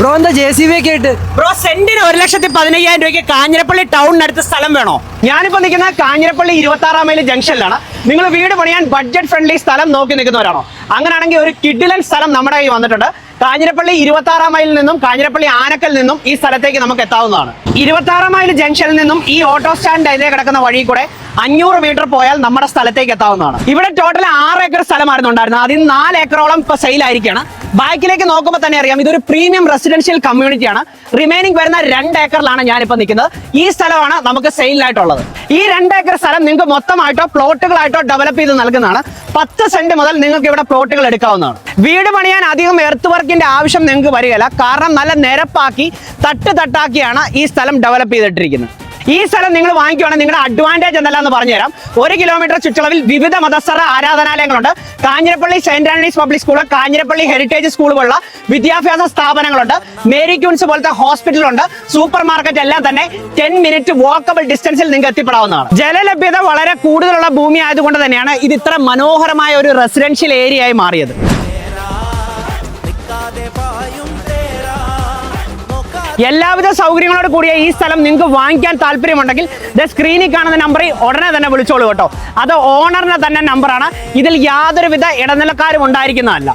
Bro എന്താ J C B ഒക്കെ ആയിട്ട്? ബ്രോ സെന്റിന് ഒരു ലക്ഷത്തി പതിനയ്യായിരം രൂപയ്ക്ക് കാഞ്ഞിരപ്പള്ളി ടൗണിനടുത്ത് സ്ഥലം വേണോ? ഞാനിപ്പോ നിൽക്കുന്ന കാഞ്ഞിരപ്പള്ളി ഇരുപത്തി ആറാം മൈൽ ജംഗ്ഷനിലാണ്. നിങ്ങൾ വീട് പണിയാൻ ബഡ്ജറ്റ് ഫ്രണ്ട്ലി സ്ഥലം നോക്കി നിൽക്കുന്നവരാണോ? അങ്ങനെയാണെങ്കിൽ ഒരു കിഡിലൻ സ്ഥലം നമ്മുടെ കയ്യിൽ വന്നിട്ടുണ്ട്. കാഞ്ഞിരപ്പള്ളി ഇരുപത്തി ആറാം മൈലിൽ നിന്നും കാഞ്ഞിരപ്പള്ളി ആനക്കൽ നിന്നും ഈ സ്ഥലത്തേക്ക് നമുക്ക് എത്താവുന്നതാണ്. ഇരുപത്തി ആറാം മൈൽ ജംഗ്ഷനിൽ നിന്നും ഈ ഓട്ടോ സ്റ്റാൻഡ് അതിലെ കിടക്കുന്ന വഴി കൂടെ അഞ്ഞൂറ് മീറ്റർ പോയാൽ നമ്മുടെ സ്ഥലത്തേക്ക് എത്താവുന്നതാണ്. ഇവിടെ ടോട്ടൽ ആറ് ഏക്കർ സ്ഥലമായിരുന്നു ഉണ്ടായിരുന്നത്. അതിൽ നാല് ഏക്കറോളം ഇപ്പൊ സെയിലായിരിക്കുകയാണ് ബാക്കിലേക്ക് നോക്കുമ്പോൾ തന്നെ അറിയാം ഇതൊരു പ്രീമിയം റെസിഡൻഷ്യൽ കമ്മ്യൂണിറ്റിയാണ് റിമൈനിങ് വരുന്ന രണ്ട് ഏക്കറിലാണ് ഞാനിപ്പോൾ നിൽക്കുന്നത്. ഈ സ്ഥലമാണ് നമുക്ക് സെയിലിനായിട്ടുള്ളത് ഈ രണ്ട് ഏക്കർ സ്ഥലം നിങ്ങൾക്ക് മൊത്തമായിട്ടോ പ്ലോട്ടുകളായിട്ടോ ഡെവലപ്പ് ചെയ്ത് നൽകുന്നതാണ്. പത്ത് സെന്റ് മുതൽ നിങ്ങൾക്ക് ഇവിടെ പ്ലോട്ടുകൾ എടുക്കാവുന്നതാണ്. വീട് പണിയാൻ അധികം എർത്ത് വർക്കിന്റെ ആവശ്യം നിങ്ങൾക്ക് വരികയില്ല. കാരണം നല്ല നിരപ്പാക്കി തട്ട് തട്ടാക്കിയാണ് ഈ സ്ഥലം ഡെവലപ്പ് ചെയ്തിട്ടിരിക്കുന്നത്. ഈ സ്ഥലം നിങ്ങൾ വാങ്ങിക്കുവാണെങ്കിൽ നിങ്ങളുടെ അഡ്വാന്റേജ് പറഞ്ഞു തരാം ഒരു കിലോമീറ്റർ ചുറ്റളവിൽ വിവിധ മതസ്ഥര ആരാധനാലയങ്ങളുണ്ട്. Kanjirappally saint Antony's public school Kanjirappally heritage school പോലുള്ള വിദ്യാഭ്യാസ സ്ഥാപനങ്ങളുണ്ട്. മേരി ക്യൂൻസ് പോലത്തെ ഹോസ്പിറ്റലുണ്ട് സൂപ്പർ മാർക്കറ്റ് എല്ലാം തന്നെ ടെൻ മിനിറ്റ് വാക്കബിൾ ഡിസ്റ്റൻസിൽ നിങ്ങൾക്ക് എത്തിപ്പെടാവുന്നതാണ്. ജലലഭ്യത വളരെ കൂടുതലുള്ള ഭൂമി ആയതുകൊണ്ട് തന്നെയാണ് ഇത് ഇത്ര മനോഹരമായ ഒരു റെസിഡൻഷ്യൽ ഏരിയ ആയി മാറിയത്. എല്ലാവിധ സൗകര്യങ്ങളോട് കൂടിയ ഈ സ്ഥലം നിങ്ങൾക്ക് വാങ്ങിക്കാൻ താല്പര്യമുണ്ടെങ്കിൽ ദ സ്ക്രീനിൽ കാണുന്ന നമ്പറിൽ ഉടനെ തന്നെ വിളിച്ചോളൂ കേട്ടോ. അത് ഓണറിന് തന്നെ നമ്പറാണ് ഇതിൽ യാതൊരുവിധ ഇടനിലക്കാരും ഉണ്ടായിരിക്കുന്നതല്ല.